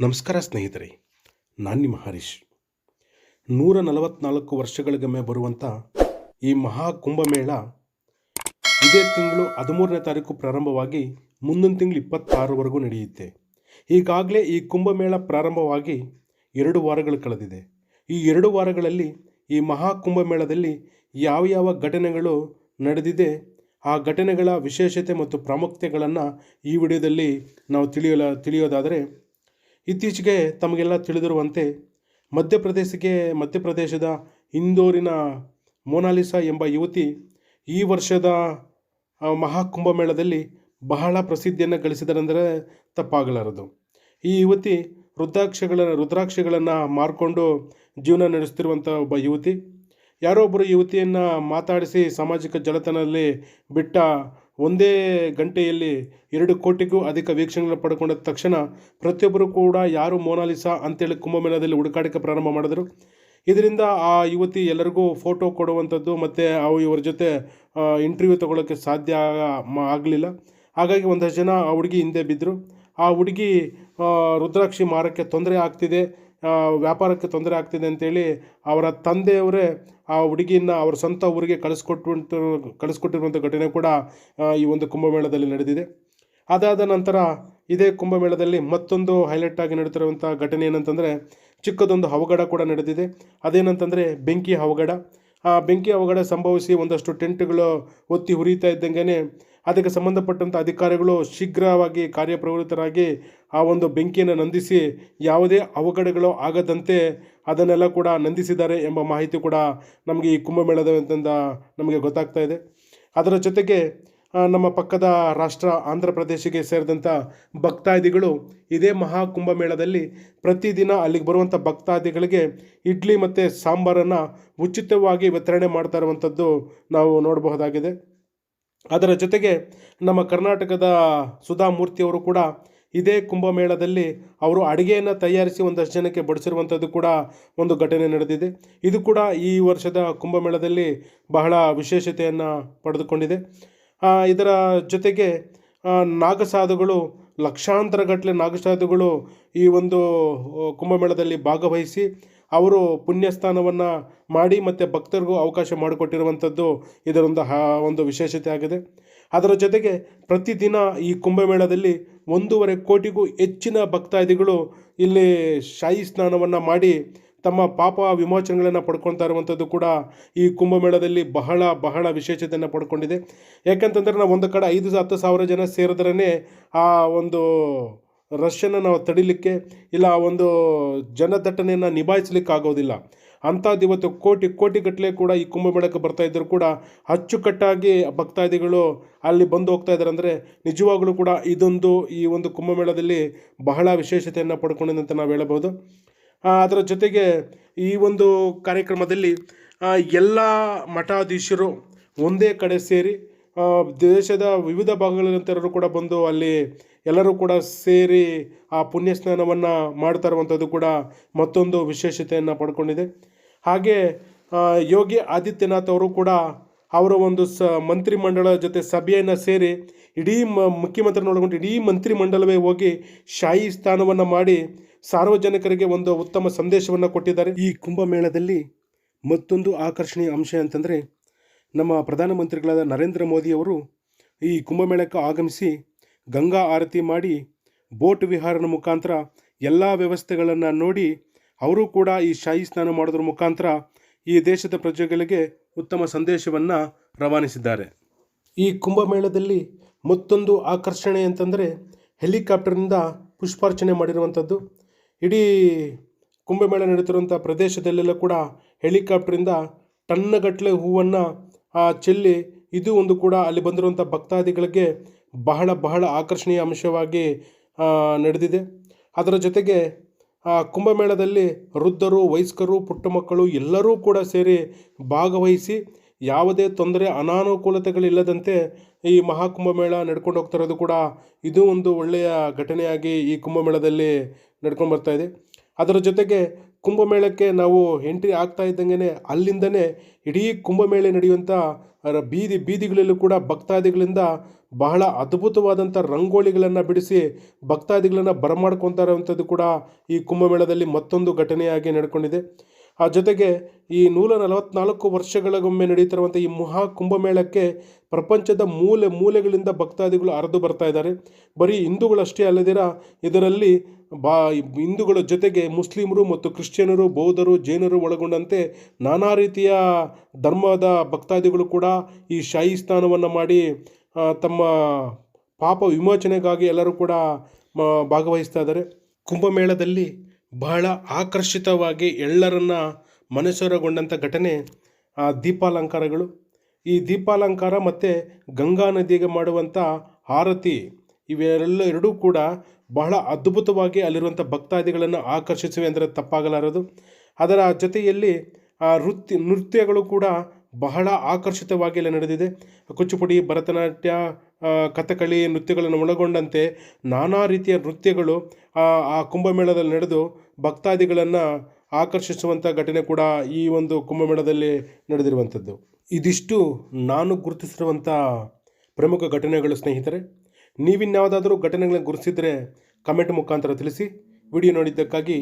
ನಮಸ್ಕಾರ ಸ್ನೇಹಿತರೆ, ನಾನು ನಿಮ್ಮ ಹರೀಶ್. ನೂರ ನಲವತ್ನಾಲ್ಕು ವರ್ಷಗಳಿಗೊಮ್ಮೆ ಬರುವಂಥ ಈ ಮಹಾ ಕುಂಭಮೇಳ ಇದೇ ತಿಂಗಳು ಹದಿಮೂರನೇ ತಾರೀಕು ಪ್ರಾರಂಭವಾಗಿ ಮುಂದಿನ ತಿಂಗಳು ಇಪ್ಪತ್ತಾರವರೆಗೂ ನಡೆಯುತ್ತೆ. ಈಗಾಗಲೇ ಈ ಕುಂಭಮೇಳ ಪ್ರಾರಂಭವಾಗಿ ಎರಡು ವಾರಗಳು ಕಳೆದಿದೆ. ಈ ಎರಡು ವಾರಗಳಲ್ಲಿ ಈ ಮಹಾ ಕುಂಭಮೇಳದಲ್ಲಿ ಯಾವ ಯಾವ ಘಟನೆಗಳು ನಡೆದಿದೆ, ಆ ಘಟನೆಗಳ ವಿಶೇಷತೆ ಮತ್ತು ಪ್ರಾಮುಖ್ಯತೆಗಳನ್ನು ಈ ವಿಡಿಯೋದಲ್ಲಿ ನಾವು ತಿಳಿಯಲ, ತಿಳಿಯೋದಾದರೆ ಇತ್ತೀಚೆಗೆ ತಮಗೆಲ್ಲ ತಿಳಿದಿರುವಂತೆ ಮಧ್ಯಪ್ರದೇಶಕ್ಕೆ ಮಧ್ಯಪ್ರದೇಶದ ಇಂದೋರಿನ ಮೋನಾಲಿಸಾ ಎಂಬ ಯುವತಿ ಈ ವರ್ಷದ ಮಹಾಕುಂಭ ಮಹಾಕುಂಭಮೇಳದಲ್ಲಿ ಬಹಳ ಪ್ರಸಿದ್ಧಿಯನ್ನು ಗಳಿಸಿದರೆಂದರೆ ತಪ್ಪಾಗಲಾರದು. ಈ ಯುವತಿ ರುದ್ರಾಕ್ಷಗಳನ್ನು ರುದ್ರಾಕ್ಷಗಳನ್ನು ಮಾರ್ಕೊಂಡು ಜೀವನ ನಡೆಸ್ತಿರುವಂಥ ಒಬ್ಬ ಯುವತಿ. ಯಾರೋ ಒಬ್ಬರು ಯುವತಿಯನ್ನು ಮಾತಾಡಿಸಿ ಸಾಮಾಜಿಕ ಜಾಲತಾಣದಲ್ಲಿ ಬಿಟ್ಟ ಒಂದೇ ಗಂಟೆಯಲ್ಲಿ ಎರಡು ಕೋಟಿಗೂ ಅಧಿಕ ವೀಕ್ಷಣೆಗಳನ್ನು ಪಡ್ಕೊಂಡ ತಕ್ಷಣ ಪ್ರತಿಯೊಬ್ಬರು ಕೂಡ ಯಾರು ಮೋನಾಲಿಸಾ ಅಂತೇಳಿ ಕುಂಭಮೇಳದಲ್ಲಿ ಹುಡುಕಾಟಕ್ಕೆ ಪ್ರಾರಂಭ ಮಾಡಿದರು. ಇದರಿಂದ ಆ ಯುವತಿ ಎಲ್ಲರಿಗೂ ಫೋಟೋ ಕೊಡುವಂಥದ್ದು ಮತ್ತು ಅವು ಇವರ ಜೊತೆ ಇಂಟರ್ವ್ಯೂ ತೊಗೊಳೋಕ್ಕೆ ಸಾಧ್ಯ ಆಗಲಿಲ್ಲ. ಹಾಗಾಗಿ ಒಂದಷ್ಟು ಜನ ಆ ಹುಡುಗಿ ಹಿಂದೆ ಬಿದ್ದರು ಆ ಹುಡುಗಿ ರುದ್ರಾಕ್ಷಿ ಮಾರಕ್ಕೆ ತೊಂದರೆ ಆಗ್ತಿದೆ. ವ್ಯಾಪಾರಕ್ಕೆ ತೊಂದರೆ ಆಗ್ತಿದೆ ಅಂತೇಳಿ ಅವರ ತಂದೆಯವರೇ ಆ ಹುಡುಗಿಯನ್ನ ಅವ್ರ ಸ್ವಂತ ಊರಿಗೆ ಕಳಿಸ್ಕೊಟ್ಟು ಕಳಿಸ್ಕೊಟ್ಟಿರುವಂಥ ಘಟನೆ ಕೂಡ ಈ ಒಂದು ಕುಂಭಮೇಳದಲ್ಲಿ ನಡೆದಿದೆ. ಅದಾದ ನಂತರ ಇದೇ ಕುಂಭಮೇಳದಲ್ಲಿ ಮತ್ತೊಂದು ಹೈಲೈಟ್ ಆಗಿ ನಡೀತಿರುವಂಥ ಘಟನೆ ಏನಂತಂದರೆ, ಚಿಕ್ಕದೊಂದು ಅವಘಡ ಕೂಡ ನಡೆದಿದೆ. ಅದೇನಂತಂದರೆ, ಬೆಂಕಿ ಅವಘಡ. ಆ, ಬೆಂಕಿ ಅವಘಡ ಸಂಭವಿಸಿ ಒಂದಷ್ಟು ಟೆಂಟ್ಗಳು ಒತ್ತಿ ಹುರಿತಾ ಇದ್ದಂಗೆ ಅದಕ್ಕೆ ಸಂಬಂಧಪಟ್ಟಂಥ ಅಧಿಕಾರಿಗಳು ಶೀಘ್ರವಾಗಿ ಕಾರ್ಯಪ್ರವೃತ್ತರಾಗಿ ಆ ಒಂದು ಬೆಂಕಿಯನ್ನು ನಂದಿಸಿ ಯಾವುದೇ ಅವಘಡಗಳು ಆಗದಂತೆ ಅದನ್ನೆಲ್ಲ ಕೂಡ ನಂದಿಸಿದ್ದಾರೆ ಎಂಬ ಮಾಹಿತಿ ಕೂಡ ನಮಗೆ ಈ ಕುಂಭಮೇಳದಿಂದ ನಮಗೆ ಗೊತ್ತಾಗ್ತಾ ಇದೆ. ಅದರ ಜೊತೆಗೆ ನಮ್ಮ ಪಕ್ಕದ ರಾಷ್ಟ್ರ ಆಂಧ್ರ ಪ್ರದೇಶಕ್ಕೆ ಸೇರಿದಂಥ ಭಕ್ತಾದಿಗಳು ಇದೇ ಮಹಾಕುಂಭಮೇಳದಲ್ಲಿ ಪ್ರತಿದಿನ ಅಲ್ಲಿಗೆ ಬರುವಂಥ ಭಕ್ತಾದಿಗಳಿಗೆ ಇಡ್ಲಿ ಮತ್ತು ಸಾಂಬಾರನ್ನು ಉಚಿತವಾಗಿ ವಿತರಣೆ ಮಾಡ್ತಾ ಇರುವಂಥದ್ದು ನಾವು ನೋಡಬಹುದಾಗಿದೆ. ಅದರ ಜೊತೆಗೆ ನಮ್ಮ ಕರ್ನಾಟಕದ ಸುಧಾ ಮೂರ್ತಿಯವರು ಕೂಡ ಇದೇ ಕುಂಭಮೇಳದಲ್ಲಿ ಅವರು ಅಡುಗೆಯನ್ನು ತಯಾರಿಸಿ ಒಂದಷ್ಟು ಜನಕ್ಕೆ ಬಡಿಸಿರುವಂಥದ್ದು ಕೂಡ ಒಂದು ಘಟನೆ ನಡೆದಿದೆ. ಇದು ಕೂಡ ಈ ವರ್ಷದ ಕುಂಭಮೇಳದಲ್ಲಿ ಬಹಳ ವಿಶೇಷತೆಯನ್ನು ಪಡೆದುಕೊಂಡಿದೆ. ಇದರ ಜೊತೆಗೆ ನಾಗಸಾಧುಗಳು, ಲಕ್ಷಾಂತರ ಗಟ್ಟಲೆ ನಾಗಸಾಧುಗಳು ಈ ಒಂದು ಕುಂಭಮೇಳದಲ್ಲಿ ಭಾಗವಹಿಸಿ ಅವರು ಪುಣ್ಯಸ್ಥಾನವನ್ನು ಮಾಡಿ ಮತ್ತು ಭಕ್ತರಿಗೂ ಅವಕಾಶ ಮಾಡಿಕೊಟ್ಟಿರುವಂಥದ್ದು ಇದರೊಂದು ಹಾ, ಒಂದು ವಿಶೇಷತೆ ಆಗಿದೆ. ಅದರ ಜೊತೆಗೆ ಪ್ರತಿದಿನ ಈ ಕುಂಭಮೇಳದಲ್ಲಿ ಒಂದೂವರೆ ಕೋಟಿಗೂ ಹೆಚ್ಚಿನ ಭಕ್ತಾದಿಗಳು ಇಲ್ಲಿ ಶಾಹಿ ಸ್ನಾನವನ್ನು ಮಾಡಿ ತಮ್ಮ ಪಾಪ ವಿಮೋಚನೆಗಳನ್ನು ಪಡ್ಕೊಳ್ತಾ ಇರುವಂಥದ್ದು ಕೂಡ ಈ ಕುಂಭಮೇಳದಲ್ಲಿ ಬಹಳ ಬಹಳ ವಿಶೇಷತೆಯನ್ನು ಪಡ್ಕೊಂಡಿದೆ. ಯಾಕಂತಂದ್ರೆ ನಾವು ಒಂದು ಕಡೆ ಐದು, ಹತ್ತು ಸಾವಿರ ಜನ ಸೇರಿದ್ರೇ ಆ ಒಂದು ರಶನ್ನು ನಾವು ತಡಿಲಿಕ್ಕೆ ಇಲ್ಲ, ಆ ಒಂದು ಜನದಟ್ಟಣೆಯನ್ನು ನಿಭಾಯಿಸಲಿಕ್ಕೆ ಆಗೋದಿಲ್ಲ. ಅಂಥದ್ದು ಇವತ್ತು ಕೋಟಿ, ಕೋಟಿಗಟ್ಟಲೆ ಕೂಡ ಈ ಕುಂಭಮೇಳಕ್ಕೆ ಬರ್ತಾ ಇದ್ದರೂ ಕೂಡ ಅಚ್ಚುಕಟ್ಟಾಗಿ ಭಕ್ತಾದಿಗಳು ಅಲ್ಲಿ ಬಂದು ಹೋಗ್ತಾ ಇದ್ದಾರೆ ಅಂದರೆ ನಿಜವಾಗಲೂ ಕೂಡ ಇದೊಂದು ಈ ಒಂದು ಕುಂಭಮೇಳದಲ್ಲಿ ಬಹಳ ವಿಶೇಷತೆಯನ್ನು ಪಡ್ಕೊಂಡಿದೆ ಅಂತ ನಾವು ಹೇಳಬಹುದು. ಅದರ ಜೊತೆಗೆ ಈ ಒಂದು ಕಾರ್ಯಕ್ರಮದಲ್ಲಿ ಎಲ್ಲ ಮಠಾಧೀಶರು ಒಂದೇ ಕಡೆ ಸೇರಿ ದೇಶದ ವಿವಿಧ ಭಾಗಗಳಿಂದರೂ ಕೂಡ ಬಂದು ಅಲ್ಲಿ ಎಲ್ಲರೂ ಕೂಡ ಸೇರಿ ಆ ಪುಣ್ಯ ಸ್ನಾನವನ್ನು ಮಾಡ್ತಾ ಇರುವಂಥದ್ದು ಕೂಡ ಮತ್ತೊಂದು ವಿಶೇಷತೆಯನ್ನು ಪಡ್ಕೊಂಡಿದೆ. ಹಾಗೆ ಯೋಗಿ ಆದಿತ್ಯನಾಥ್ ಅವರು ಕೂಡ ಅವರ ಒಂದು ಸ, ಮಂತ್ರಿಮಂಡಲ ಜೊತೆ ಸಭೆಯನ್ನು ಸೇರಿ ಇಡೀ ಮ, ಮುಖ್ಯಮಂತ್ರಿನ ಒಳಗೊಂಡು ಇಡೀ ಮಂತ್ರಿಮಂಡಲವೇ ಹೋಗಿ ಶಾಹಿ ಸ್ಥಾನವನ್ನು ಮಾಡಿ ಸಾರ್ವಜನಿಕರಿಗೆ ಒಂದು ಉತ್ತಮ ಸಂದೇಶವನ್ನು ಕೊಟ್ಟಿದ್ದಾರೆ. ಈ ಕುಂಭಮೇಳದಲ್ಲಿ ಮತ್ತೊಂದು ಆಕರ್ಷಣೀಯ ಅಂಶ ಅಂತಂದರೆ ನಮ್ಮ ಪ್ರಧಾನಮಂತ್ರಿಗಳಾದ ನರೇಂದ್ರ ಮೋದಿಯವರು ಈ ಕುಂಭಮೇಳಕ್ಕೆ ಆಗಮಿಸಿ ಗಂಗಾ ಆರತಿ ಮಾಡಿ ಬೋಟ್ ವಿಹಾರದ ಮುಖಾಂತರ ಎಲ್ಲ ವ್ಯವಸ್ಥೆಗಳನ್ನು ನೋಡಿ ಅವರು ಕೂಡ ಈ ಶಾಹಿ ಸ್ನಾನ ಮಾಡೋದ್ರ ಮುಖಾಂತರ ಈ ದೇಶದ ಪ್ರಜೆಗಳಿಗೆ ಉತ್ತಮ ಸಂದೇಶವನ್ನು ರವಾನಿಸಿದ್ದಾರೆ. ಈ ಕುಂಭಮೇಳದಲ್ಲಿ ಮತ್ತೊಂದು ಆಕರ್ಷಣೆ ಅಂತಂದರೆ ಹೆಲಿಕಾಪ್ಟರ್ನಿಂದ ಪುಷ್ಪಾರ್ಚನೆ ಮಾಡಿರುವಂಥದ್ದು. ಇಡೀ ಕುಂಭಮೇಳ ನಡೀತಿರುವಂಥ ಪ್ರದೇಶದಲ್ಲೆಲ್ಲ ಕೂಡ ಹೆಲಿಕಾಪ್ಟರಿಂದ ಟನ್ನಗಟ್ಟಲೆ ಹೂವನ್ನು ಚೆಲ್ಲಿ ಇದು ಒಂದು ಕೂಡ ಅಲ್ಲಿ ಬಂದಿರುವಂಥ ಭಕ್ತಾದಿಗಳಿಗೆ ಬಹಳ ಬಹಳ ಆಕರ್ಷಣೀಯ ಅಂಶವಾಗಿ ನಡೆದಿದೆ. ಅದರ ಜೊತೆಗೆ ಕುಂಭಮೇಳದಲ್ಲಿ ವೃದ್ಧರು, ವಯಸ್ಕರು ಪುಟ್ಟ ಮಕ್ಕಳು ಎಲ್ಲರೂ ಕೂಡ ಸೇರಿ ಭಾಗವಹಿಸಿ ಯಾವುದೇ ತೊಂದರೆ, ಅನಾನುಕೂಲತೆಗಳಿಲ್ಲದಂತೆ ಈ ಮಹಾಕುಂಭಮೇಳ ನಡ್ಕೊಂಡು ಹೋಗ್ತಾ ಕೂಡ ಇದು ಒಂದು ಒಳ್ಳೆಯ ಘಟನೆಯಾಗಿ ಈ ಕುಂಭಮೇಳದಲ್ಲಿ ನಡ್ಕೊಂಡು ಬರ್ತಾ ಇದೆ. ಅದರ ಜೊತೆಗೆ ಕುಂಭಮೇಳಕ್ಕೆ ನಾವು ಎಂಟ್ರಿ ಆಗ್ತಾ ಇದ್ದಂಗೆ ಅಲ್ಲಿಂದನೇ ಇಡೀ ಕುಂಭಮೇಳ ನಡೆಯುವಂಥ ಬೀದಿ, ಬೀದಿಗಳಲ್ಲೂ ಕೂಡ ಭಕ್ತಾದಿಗಳಿಂದ ಬಹಳ ಅದ್ಭುತವಾದಂಥ ರಂಗೋಲಿಗಳನ್ನು ಬಿಡಿಸಿ ಭಕ್ತಾದಿಗಳನ್ನು ಬರಮಾಡ್ಕೊತಾ ಇರುವಂಥದ್ದು ಕೂಡ ಈ ಕುಂಭಮೇಳದಲ್ಲಿ ಮತ್ತೊಂದು ಘಟನೆಯಾಗಿ ನಡ್ಕೊಂಡಿದೆ. ಆ ಜೊತೆಗೆ ಈ ನೂರ ನಲವತ್ನಾಲ್ಕು ವರ್ಷಗಳಿಗೊಮ್ಮೆ ನಡೀತಿರುವಂಥ ಈ ಮಹಾ ಕುಂಭಮೇಳಕ್ಕೆ ಪ್ರಪಂಚದ ಮೂಲೆ ಮೂಲೆಗಳಿಂದ ಭಕ್ತಾದಿಗಳು ಹರಿದು ಬರ್ತಾ ಇದ್ದಾರೆ. ಬರೀ ಹಿಂದೂಗಳಷ್ಟೇ ಅಲ್ಲದಿರ ಇದರಲ್ಲಿ ಬಾ ಹಿಂದೂಗಳ ಜೊತೆಗೆ ಮುಸ್ಲಿಮರು ಮತ್ತು ಕ್ರಿಶ್ಚಿಯನರು, ಬೌದ್ಧರು, ಜೈನರು ಒಳಗೊಂಡಂತೆ ನಾನಾ ರೀತಿಯ ಧರ್ಮದ ಭಕ್ತಾದಿಗಳು ಕೂಡ ಈ ಶಾಹಿ ಸ್ನಾನವನ್ನು ಮಾಡಿ ತಮ್ಮ ಪಾಪ ವಿಮೋಚನೆಗಾಗಿ ಎಲ್ಲರೂ ಕೂಡ ಭಾಗವಹಿಸ್ತಾ ಇದ್ದಾರೆ. ಕುಂಭಮೇಳದಲ್ಲಿ ಬಹಳ ಆಕರ್ಷಿತವಾಗಿ ಎಲ್ಲರನ್ನ ಮನಸೂರೆಗೊಂಡಂಥ ಘಟನೆ, ಆ ದೀಪಾಲಂಕಾರಗಳು. ಈ ದೀಪಾಲಂಕಾರ ಮತ್ತು ಗಂಗಾ ನದಿಗೆ ಮಾಡುವಂಥ ಆರತಿ ಇವೆಲ್ಲ ಎರಡೂ ಕೂಡ ಬಹಳ ಅದ್ಭುತವಾಗಿ ಅಲ್ಲಿರುವಂಥ ಭಕ್ತಾದಿಗಳನ್ನು ಆಕರ್ಷಿಸುವೆ ಅಂದರೆ ತಪ್ಪಾಗಲಾರದು. ಅದರ ಜೊತೆಯಲ್ಲಿ ಆ ನೃತ್ಯ, ನೃತ್ಯಗಳು ಕೂಡ ಬಹಳ ಆಕರ್ಷಿತವಾಗಿ ಅಲ್ಲಿ ನಡೆದಿದೆ. ಕುಚ್ಚುಪುಡಿ, ಭರತನಾಟ್ಯ ಕಥಕಳಿ ನೃತ್ಯಗಳನ್ನು ಒಳಗೊಂಡಂತೆ ನಾನಾ ರೀತಿಯ ನೃತ್ಯಗಳು ಆ ಕುಂಭಮೇಳದಲ್ಲಿ ನಡೆದು ಭಕ್ತಾದಿಗಳನ್ನು ಆಕರ್ಷಿಸುವಂಥ ಘಟನೆ ಕೂಡ ಈ ಒಂದು ಕುಂಭಮೇಳದಲ್ಲಿ ನಡೆದಿರುವಂಥದ್ದು. ಇದಿಷ್ಟು ನಾನು ಗುರುತಿಸಿರುವಂಥ ಪ್ರಮುಖ ಘಟನೆಗಳು ಸ್ನೇಹಿತರೆ. ನೀವಿನ್ಯಾವುದಾದರೂ ಘಟನೆಗಳನ್ನು ಗುರುತಿಸಿದರೆ ಕಮೆಂಟ್ ಮುಖಾಂತರ ತಿಳಿಸಿ. ವಿಡಿಯೋ ನೋಡಿದ್ದಕ್ಕಾಗಿ